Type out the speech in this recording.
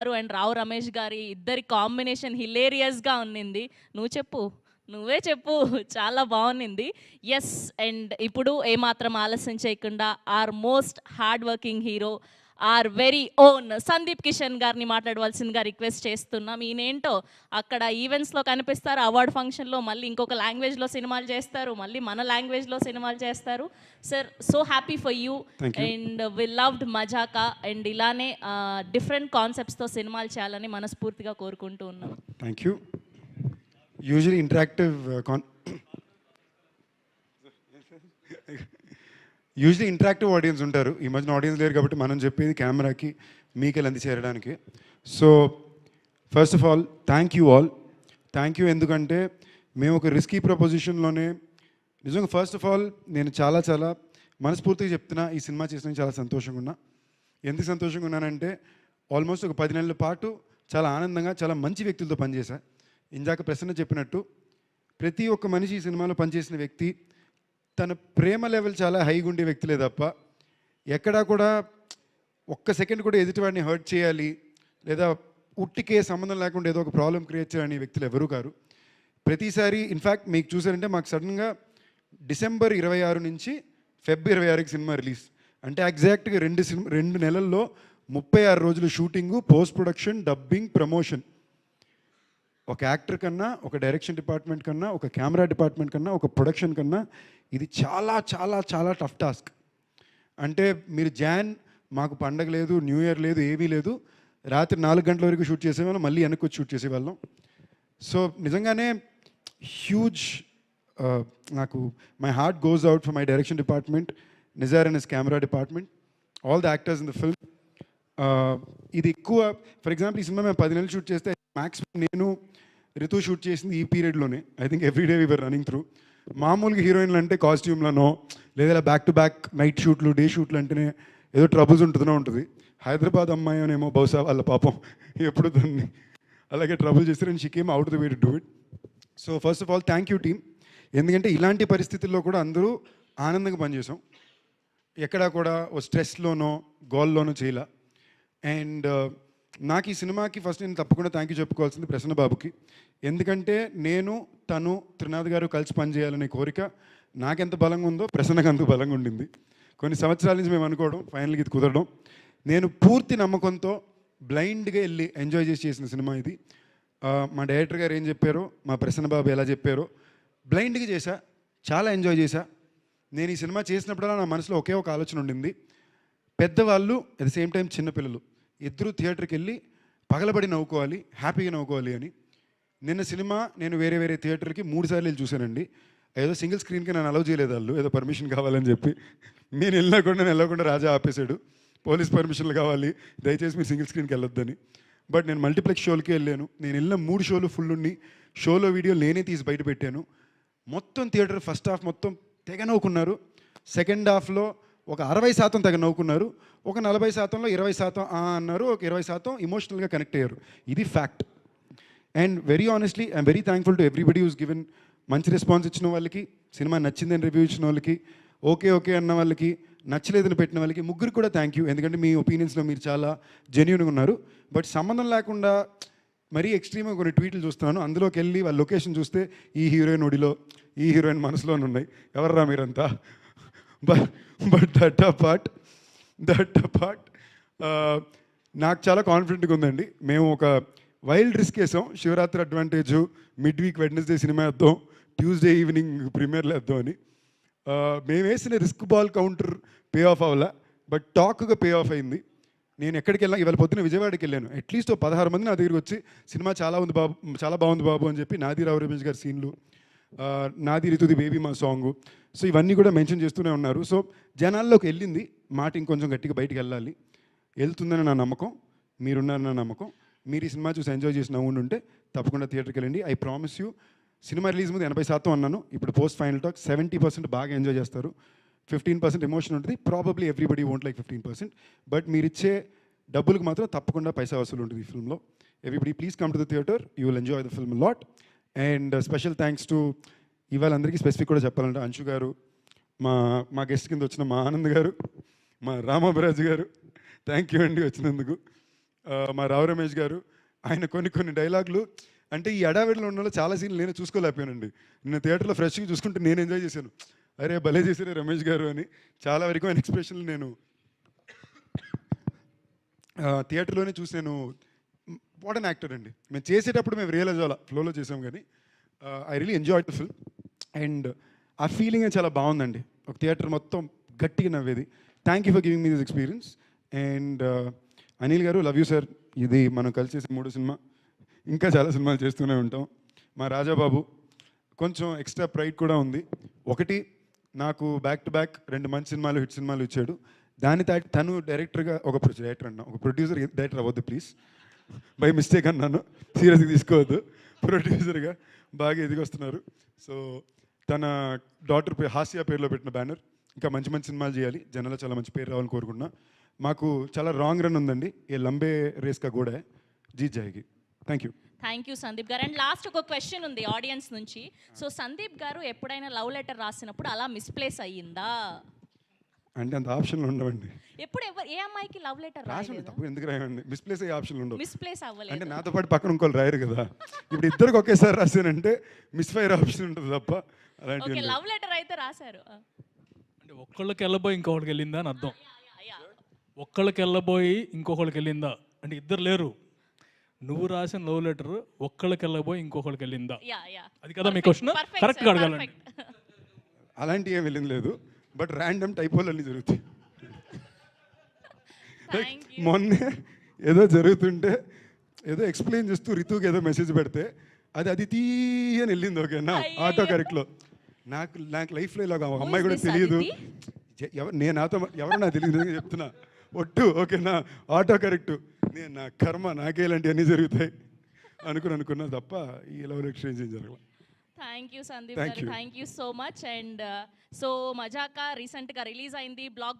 గారు అండ్ రావు రమేష్ గారి ఇద్దరి కాంబినేషన్ హిలేరియస్గా ఉన్నింది. నువ్వు చెప్పు. నువ్వే చెప్పు. చాలా బాగుంది ఎస్ అండ్ ఇప్పుడు ఏమాత్రం ఆలస్యం చేయకుండా our most hard working hero our very own Sandeep Kishan గారిని మాట్లాడవలసిందిగా రిక్వెస్ట్ చేస్తున్నాం. ఈయనేంటో అక్కడ ఈవెంట్స్లో కనిపిస్తారు అవార్డ్ ఫంక్షన్లో మళ్ళీ ఇంకొక లాంగ్వేజ్లో సినిమాలు చేస్తారు మళ్ళీ మన లాంగ్వేజ్లో సినిమాలు చేస్తారు. Sir so happy for you. And we loved Mazaka and ఇలానే డిఫరెంట్ కాన్సెప్ట్స్తో సినిమాలు చేయాలని మనస్ఫూర్తిగా కోరుకుంటూ ఉన్నాం. Thank you usually interactive usually interactive audience ఉంటారు. ఈ మధ్యన ఆడియన్స్ లేరు కాబట్టి మనం చెప్పేది కెమెరాకి మీకెళ్ళి అంది చేరడానికి. So first of all thank you all thank you ఎందుకంటే మేము ఒక రిస్కీ ప్రపోజిషన్లోనే నిజంగా ఫస్ట్ ఆఫ్ ఆల్ నేను చాలా చాలా మనస్ఫూర్తిగా చెప్తున్నా ఈ సినిమా చేసిన చాలా సంతోషంగా ఉన్నా. ఎందుకు సంతోషంగా ఉన్నానంటే ఆల్మోస్ట్ ఒక పది నెలల పాటు చాలా ఆనందంగా చాలా మంచి వ్యక్తులతో పనిచేశా. ఇందాక ప్రసన్న చెప్పినట్టు ప్రతి ఒక్క మనిషి ఈ సినిమాలో పనిచేసిన వ్యక్తి తన ప్రేమ లెవెల్ చాలా హైగా ఉండే వ్యక్తులే తప్ప ఎక్కడా కూడా ఒక్క సెకండ్ కూడా ఎదుటివాడిని హర్ట్ చేయాలి లేదా ఉట్టికే సంబంధం లేకుండా ఏదో ఒక ప్రాబ్లం క్రియేట్ చేయాలని వ్యక్తులు ఎవరు కారు. ప్రతిసారి ఇన్ఫ్యాక్ట్ మీకు చూసారంటే మాకు సడన్గా డిసెంబర్ ఇరవై ఆరు నుంచి ఫెబ్ ఇరవై ఆరుకి సినిమా రిలీజ్. అంటే ఎగ్జాక్ట్గా రెండు సినిమా రెండు నెలల్లో ముప్పై ఆరు రోజులు shooting post production dubbing promotion ఒక యాక్టర్ కన్నా ఒక డైరెక్షన్ డిపార్ట్మెంట్ కన్నా ఒక కెమెరా డిపార్ట్మెంట్ కన్నా ఒక ప్రొడక్షన్ కన్నా ఇది చాలా చాలా చాలా టఫ్ టాస్క్. అంటే మీరు జాన్ మాకు పండగ లేదు న్యూ ఇయర్ లేదు ఏమీ లేదు. రాత్రి నాలుగు గంటల వరకు షూట్ చేసేవాళ్ళం మళ్ళీ వెనక్కి వచ్చి షూట్ చేసేవాళ్ళం. సో నిజంగానే హ్యూజ్ నాకు my heart goes out for my direction department Nizar and is camera department all the actors in the film ఇది ఎక్కువ ఫర్ ఎగ్జాంపుల్ ఈ సినిమా మేము పది నెలలు షూట్ చేస్తే మ్యాక్సిమం నేను రితు షూట్ చేసింది ఈ పీరియడ్లోనే I think every day we're running through మామూలుగా హీరోయిన్లు అంటే కాస్ట్యూమ్లనో లేదా బ్యాక్ టు బ్యాక్ నైట్ షూట్లు డే షూట్లు అంటేనే ఏదో ట్రబుల్స్ ఉంటుందో ఉంటుంది. హైదరాబాద్ అమ్మాయి అనేమో బహుశా వాళ్ళ పాపం ఎప్పుడు దాన్ని అలాగే ట్రబుల్ చేస్తారు and she came out the way to do it so first of all thank you team ఎందుకంటే ఇలాంటి పరిస్థితుల్లో కూడా అందరూ ఆనందంగా పనిచేసాం ఎక్కడా కూడా ఓ స్ట్రెస్లోనో గోల్లోనో చేయలే. అండ్ నాకు ఈ సినిమాకి ఫస్ట్ నేను తప్పకుండా థ్యాంక్ యూ చెప్పుకోవాల్సింది ప్రసన్న బాబుకి. ఎందుకంటే నేను తను త్రినాథ్ గారు కలిసి పనిచేయాలనే కోరిక నాకెంత బలంగా ఉందో ప్రసన్నకు అంత బలంగా ఉండింది. కొన్ని సంవత్సరాల నుంచి మేము అనుకోవడం ఫైనల్గా ఇది కుదరడం. నేను పూర్తి నమ్మకంతో బ్లైండ్గా వెళ్ళి ఎంజాయ్ చేసి చేసిన సినిమా ఇది. మా డైరెక్టర్ గారు ఏం చెప్పారో మా ప్రసన్న బాబు ఎలా చెప్పారో బ్లైండ్గా చేశా చాలా ఎంజాయ్ చేశా. నేను ఈ సినిమా చేసినప్పుడల్లా నా మనసులో ఒకే ఒక ఆలోచన ఉండింది. పెద్దవాళ్ళు అట్ ద సేమ్ టైం చిన్నపిల్లలు. ఇద్దరు థియేటర్కి వెళ్ళి పగలబడి నవ్వుకోవాలి హ్యాపీగా నవ్వుకోవాలి అని. నిన్న సినిమా నేను వేరే వేరే థియేటర్కి మూడు సార్లు వెళ్ళి చూశానండి. ఏదో సింగిల్ స్క్రీన్కి నన్ను అలౌ చేయలేదు వాళ్ళు ఏదో పర్మిషన్ కావాలని చెప్పి. నేను వెళ్ళకుండా నేను వెళ్ళకుండా రాజా ఆపేశాడు. పోలీస్ పర్మిషన్లు కావాలి దయచేసి మీరు సింగిల్ స్క్రీన్కి వెళ్ళొద్దని. బట్ నేను మల్టీప్లెక్స్ షోలకి వెళ్ళాను. నేను వెళ్ళిన మూడు షోలు ఫుల్ ఉన్ని షోలో వీడియో నేనే తీసి బయట పెట్టాను. మొత్తం థియేటర్ ఫస్ట్ హాఫ్ మొత్తం తెగ నవ్వుకున్నారు. సెకండ్ హాఫ్లో ఒక అరవై శాతం తెగ నవ్వుకున్నారు ఒక నలభై శాతంలో ఇరవై శాతం అన్నారు ఒక ఇరవై శాతం ఇమోషనల్గా కనెక్ట్ అయ్యారు. ఇది fact and very honestly I'm very thankful to everybody who's given మంచి రెస్పాన్స్ ఇచ్చిన వాళ్ళకి సినిమా నచ్చిందని రివ్యూ ఇచ్చిన వాళ్ళకి ఓకే ఓకే అన్న వాళ్ళకి నచ్చలేదని పెట్టిన వాళ్ళకి ముగ్గురు కూడా థ్యాంక్ యూ ఎందుకంటే మీ ఒపీనియన్స్లో మీరు చాలా జెన్యున్గా ఉన్నారు. బట్ సంబంధం లేకుండా మరీ ఎక్స్ట్రీమ్గా కొన్ని ట్వీట్లు చూస్తున్నాను. అందులోకి వెళ్ళి వాళ్ళ లొకేషన్ చూస్తే ఈ హీరోయిన్ ఒడిలో ఈ హీరోయిన్ మనసులోనే ఉన్నాయి. ఎవర్రా మీరంతా? But but that part that part నాకు చాలా కాన్ఫిడెంట్గా ఉందండి. మేము ఒక వైల్డ్ రిస్క్ వేసాం. Shivaratri advantage mid week Wednesday cinema వేద్దాం ట్యూస్డే ఈవినింగ్ ప్రీమియర్లో వేద్దాం అని. Uh, మేము వేసిన risk ball counter pay off అవ్వాల but టాక్గా పే ఆఫ్ అయింది. నేను ఎక్కడికి వెళ్ళా ఇవాళ పొద్దున విజయవాడకి వెళ్ళాను. అట్లీస్ట్ ఓ పదహారు మంది నా దగ్గరికి వచ్చి సినిమా చాలా ఉంది బాబు చాలా బాగుంది బాబు అని చెప్పి నాది రావు రమేష్ గారి సీన్లు నాది రితుది బేబీ మా సాంగ్. సో ఇవన్నీ కూడా మెన్షన్ చేస్తూనే ఉన్నారు. సో జనాల్లోకి వెళ్ళింది. మాట ఇంకొంచెం గట్టిగా బయటికి వెళ్ళాలి. వెళ్తుందని నా నమ్మకం. మీరున్నారని నా నమ్మకం. మీరు ఈ సినిమా చూసి ఎంజాయ్ చేసి నవ్వుండి ఉంటే తప్పకుండా థియేటర్కి వెళ్ళండి. I promise you. Cinema release ముందు ఎనభై శాతం అన్నాను. ఇప్పుడు post final talk seventy percent బాగా ఎంజాయ్ చేస్తారు. ఫిఫ్టీన్ పర్సెంట్ ఎమోషన్ ఉంటుంది. Probably everybody won't like fifteen percent but మీరు ఇచ్చే డబ్బులకు మాత్రం తప్పకుండా పైసా వసూలు ఉంటుంది ఈ ఫిల్మ్లో. Everybody please come to the theatre you will enjoy the film lot and special thanks to ఇవాళ అందరికీ స్పెసిఫిక్ కూడా చెప్పాలంటే అంశు గారు మా మా గెస్ట్ కింద వచ్చిన మా ఆనంద్ గారు మా రామాభిరాజు గారు థ్యాంక్ యూ అండి వచ్చినందుకు. మా రావు రమేష్ గారు ఆయన కొన్ని కొన్ని డైలాగులు అంటే ఈ అడావిడిలో ఉన్న చాలా సీన్లు నేను చూసుకోలేకపోయానండి. నేను థియేటర్లో ఫ్రెష్గా చూసుకుంటే నేను ఎంజాయ్ చేశాను. అరే భలే చేశారే రమేష్ గారు అని చాలా వరకు ఆయన ఎక్స్ప్రెషన్లు నేను థియేటర్లోనే చూసి నేను ఇంపార్టెంట్ యాక్టర్ అండి. మేము చేసేటప్పుడు మేము రియలైజ్ అవ్వాలి ఫ్లోలో చేసాం కానీ I really enjoy the film and ఆ ఫీలింగ్ చాలా బాగుందండి. ఒక థియేటర్ మొత్తం గట్టిగా నవ్వేది. Thank you for giving me this experience and Anil గారు లవ్ యూ సార్ ఇది మనం కలిసి చేసే మూడో సినిమా. ఇంకా చాలా సినిమాలు చేస్తూనే ఉంటాం. మా రాజాబాబు కొంచెం ఎక్స్ట్రా ప్రైడ్ కూడా ఉంది. ఒకటి నాకు బ్యాక్ టు బ్యాక్ రెండు మంచి సినిమాలు హిట్ సినిమాలు ఇచ్చాడు. దాని తాటి తను డైరెక్టర్గా ఒక డైరెక్టర్ అన్నా ఒక ప్రొడ్యూసర్ డైరెక్టర్ అవ్వద్దు ప్లీజ్ బై మిస్టేక్ అన్నాను. సీరియస్గా తీసుకోవద్దు. ప్రొడ్యూసర్గా బాగా ఎదిగొస్తున్నారు. సో తన డాటర్ పేరు హాస్య పేరులో పెట్టిన బ్యానర్. ఇంకా మంచి మంచి సినిమాలు చేయాలి. జనాలు చాలా మంచి పేరు రావాలని కోరుకుంటున్నా. మాకు చాలా రాంగ్ రన్ ఉందండి. ఏ లంబే రేస్గా కూడా జీత్ జాయికి. Thank you. Thank you Sandeep గారు. అండ్ లాస్ట్ ఒక క్వశ్చన్ ఉంది ఆడియన్స్ నుంచి. సో సందీప్ గారు ఎప్పుడైనా లవ్ లెటర్ రాసినప్పుడు అలా మిస్ప్లేస్ అయ్యిందా? అంటే అంత ఆప్షన్లు ఉండవండి. ఎప్పుడు ఎవరు ఏ అమ్మాయికి లవ్ లెటర్ రాసండి రాయలేదు తప్పు ఎందుకు రాయండి? మిస్ప్లేస్ అయ్యే ఆప్షన్లు ఉండవు. మిస్ప్లేస్ అంటే అవ్వలేదు నాతో పాటు పక్కన ఇంకోళ్ళు రాయరు కదా. ఇప్పుడు ఇద్దరికి ఒకేసారి రాశానంటే మిస్ఫైర్ ఆప్షన్ ఉంటుంది తప్ప అలాంటివి ఓకే ఉండవు. లవ్. లెటర్ అయితే రాశారు. ఆ. అంటే ఒక్కళ్ళకి వెళ్ళబోయి ఇంకొకళ్ళకి వెళ్ళిందా అని అర్థం. ఒక్కళ్ళకి వెళ్ళబోయి ఇంకొకళ్ళకి వెళ్ళిందా? అంటే ఇద్దరు లేరు. నువ్వు రాసిన లవ్ లెటర్ ఒక్కళ్ళకి వెళ్ళబోయి ఇంకొకళ్ళకి వెళ్ళిందా? Yeah yeah. అది కదా మీ క్వశ్చన్ sir, అడగాలండి. perfect. అలాంటి ఏం వెళ్ళింది లేదు. బట్ ర్యాండమ్ టైపోలు అన్నీ జరుగుతాయి you. మొన్నే ఏదో జరుగుతుంటే ఏదో ఎక్స్ప్లెయిన్ చేస్తూ రితుకి ఏదో మెసేజ్ పెడితే అది అది తీయని వెళ్ళింది ఓకేనా? ఆటో కరెక్ట్లో. నాకు నాకు లైఫ్లో ఇలా అమ్మాయి కూడా తెలియదు. నేను నాతో ఎవరో నాకు తెలియదు చెప్తున్నా. ఒట్టు ఓకేనా? Auto correct. నేను నా కర్మ నాకే ఇలాంటివన్నీ జరుగుతాయి. అనుకుని అనుకున్నా తప్ప ఈ లవ్ ఎక్స్చేంజ్ ఏం జరగదు థ్యాంక్ యూ సందీప్ Thank గారు you. Thank you so much and so Mazaka రీసెంట్గా రిలీజ్ అయింది. బ్లాక్